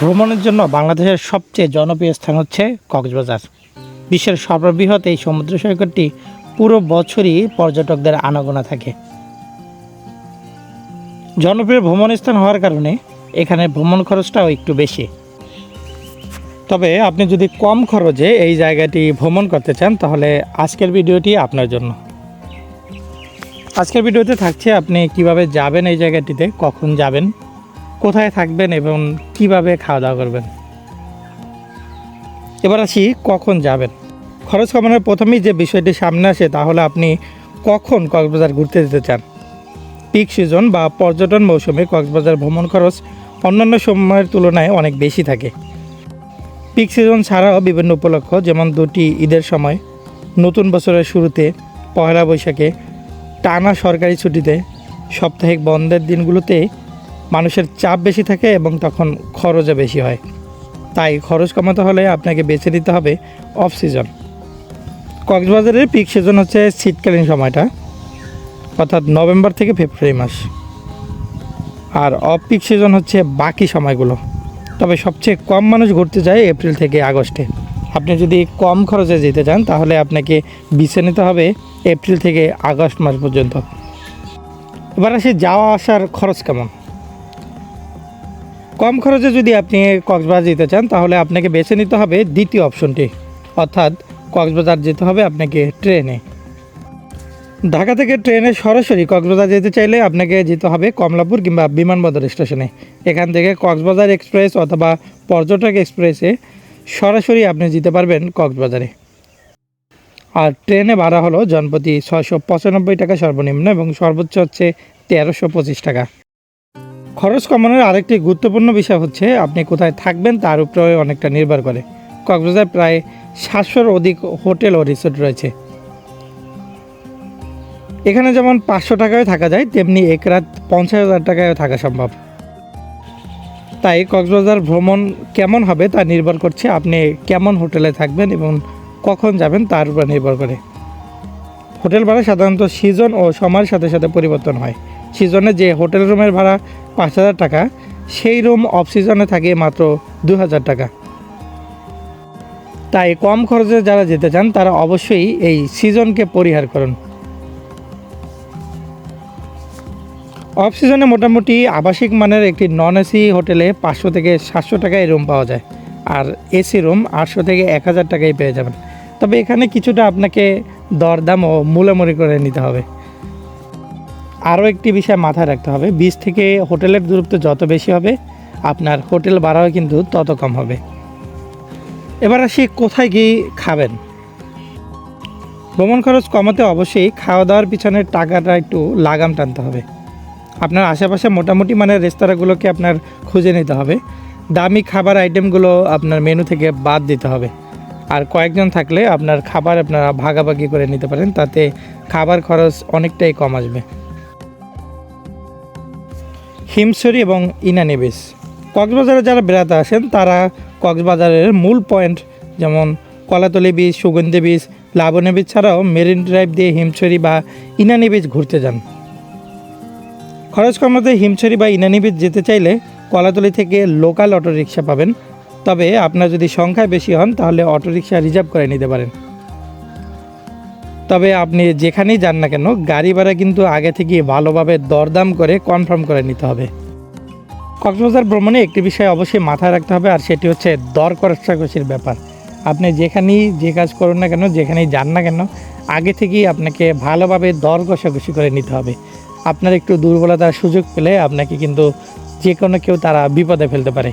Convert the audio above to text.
ভ্রমণের জন্য বাংলাদেশের সবচেয়ে জনপ্রিয় স্থান হচ্ছে কক্সবাজার। বিশ্বের সর্ববৃহৎ এই সমুদ্র সৈকতটি পুরো বছরই পর্যটকদের আনাগোনা থাকে। জনপ্রিয় ভ্রমণ স্থান হওয়ার কারণে এখানে ভ্রমণ খরচটাও একটু বেশি। তবে আপনি যদি কম খরচে এই জায়গাটি ভ্রমণ করতে চান, তাহলে আজকের ভিডিওটি আপনার জন্য। আজকের ভিডিওতে থাকছে আপনি কীভাবে যাবেন এই জায়গাটিতে, কখন যাবেন কোথায় থাকবেন এবং কীভাবে খাওয়া দাওয়া করবেন? এবার আসি কখন যাবেন। খরচ কমানোর প্রথমেই যে বিষয়টি সামনে আসে তাহলে আপনি কখন কক্সবাজার ঘুরতে যেতে চান? পিক সিজন বা পর্যটন মৌসুমে কক্সবাজার ভ্রমণ খরচ অন্যান্য সময়ের তুলনায় অনেক বেশি থাকে। পিক সিজন ছাড়াও বিভিন্ন উপলক্ষ, যেমন দুটি ঈদের সময়, নতুন বছরের শুরুতে পয়লা বৈশাখে, টানা সরকারি ছুটিতে, সাপ্তাহিক বন্ধের দিনগুলোতে মানুষের চাপ বেশি থাকে এবং তখন খরচও বেশি হয়। তাই খরচ কমাতে হলে আপনাকে বেছে নিতে হবে অফ সিজন কক্সবাজারের পিক সিজন হচ্ছে শীতকালীন সময়টা, অর্থাৎ নভেম্বর থেকে ফেব্রুয়ারি মাস। আর অফ পিক সিজন হচ্ছে বাকি সময়গুলো। তবে সবচেয়ে কম মানুষ ঘুরতে যায় এপ্রিল থেকে আগস্টে। আপনি যদি কম খরচে যেতে চান, তাহলে আপনাকে বেছে নিতে হবে এপ্রিল থেকে আগস্ট মাস পর্যন্ত। এবার আসি যাওয়া আসার খরচ কেমন? কম খরচে যদি আপনি কক্সবাজার যেতে চান, তাহলে আপনাকে বেছে নিতে হবে দ্বিতীয় অপশনটি। অর্থাৎ কক্সবাজার যেতে হবে আপনাকে ট্রেনে। ঢাকা থেকে ট্রেনে সরাসরি কক্সবাজার যেতে চাইলে আপনাকে যেতে হবে কমলাপুর কিংবা বিমানবন্দর স্টেশনে। এখান থেকে কক্সবাজার এক্সপ্রেস অথবা পর্যটক এক্সপ্রেসে সরাসরি আপনি যেতে পারবেন কক্সবাজারে। আর ট্রেনে ভাড়া হলো জনপ্রতি ছশো পঁচানব্বই টাকা সর্বনিম্ন এবং সর্বোচ্চ হচ্ছে তেরোশো পঁচিশ টাকা। খরচ কমানোর আরেকটি গুরুত্বপূর্ণ বিষয় হচ্ছে, আপনি কোথায় থাকবেন তার উপরে অনেকটা নির্ভর করে। কক্সবাজার প্রায় সাতশোর অধিক হোটেল ও রিসোর্ট রয়েছে। এখানে যেমন পাঁচশো টাকায় থাকা যায়, তেমনি এক রাত পঞ্চাশ হাজার টাকায়ও থাকা সম্ভব। তাই কক্সবাজার ভ্রমণ কেমন হবে তা নির্ভর করছে আপনি কেমন হোটেলে থাকবেন এবং কখন যাবেন তার উপর নির্ভর করে। হোটেল ভাড়া সাধারণত সিজন ও সময়ের সাথে সাথে পরিবর্তন হয়। সিজনে যে হোটেল রুমের ভাড়া পাঁচ হাজার টাকা, সেই রুম অফ সিজনে থাকে মাত্র দু হাজার টাকা। তাই কম খরচে যারা যেতে চান, তারা অবশ্যই এই সিজনকে পরিহার করুন। অফ সিজনে মোটামুটি আবাসিক মানের একটি নন এসি হোটেলে পাঁচশো থেকে সাতশো টাকায় রুম পাওয়া যায়, আর এসি রুম আটশো থেকে এক হাজার টাকায় পেয়ে যাবেন। তবে এখানে কিছুটা আপনাকে দরদাম ও মূলামুলি করে নিতে হবে। আরও একটি বিষয় মাথায় রাখতে হবে, বীজ থেকে হোটেলের দূরত্ব যত বেশি হবে, আপনার হোটেল ভাড়াও কিন্তু তত কম হবে। এবার আসি কোথায় গিয়ে খাবেন। ভ্রমণ খরচ কমাতে অবশ্যই খাওয়া দাওয়ার পিছনে টাকাটা একটু লাগাম টানতে হবে। আপনার আশেপাশে মোটামুটি মানের রেস্তোরাঁগুলোকে আপনার খুঁজে নিতে হবে। দামি খাবার আইটেমগুলো আপনার মেনু থেকে বাদ দিতে হবে। আর কয়েকজন থাকলে আপনার খাবার আপনারা ভাগাভাগি করে নিতে পারেন, তাতে খাবার খরচ অনেকটাই কম আসবে। হিমছড়ি এবং ইনানি বিচ কক্সবাজারে যারা বেড়াতে আসেন, তারা কক্সবাজারের মূল পয়েন্ট যেমন Kolatoli beach Sugandhi beach Laboni beach ছাড়াও মেরিন ড্রাইভ দিয়ে হিমছড়ি বা ইনানি বিচ ঘুরতে যান। খরচ কমাতে হিমছড়ি বা ইনানি বিচ যেতে চাইলে কলাতলি থেকে লোকাল অটোরিকশা পাবেন। তবে আপনার যদি সংখ্যায় বেশি হন, তাহলে অটোরিকশা রিজার্ভ করে নিতে পারেন। তবে আপনি যেখানেই যান না কেন, গাড়ি ভাড়া কিন্তু আগে থেকে ভালোভাবে দরদাম করে কনফার্ম করে নিতে হবে। কক্সবাজার ভ্রমণে একটি বিষয় অবশ্যই মাথায় রাখতে হবে, আর সেটি হচ্ছে দর কষাকষির ব্যাপার। আপনি যেখানেই যে কাজ করুন না কেন, যেখানেই যান না কেন, আগে থেকেই আপনাকে ভালোভাবে দর কষাকষি করে নিতে হবে। আপনার একটু দুর্বলতার সুযোগ পেলে আপনাকে কিন্তু যে কোনো কেউ তারা বিপদে ফেলতে পারে।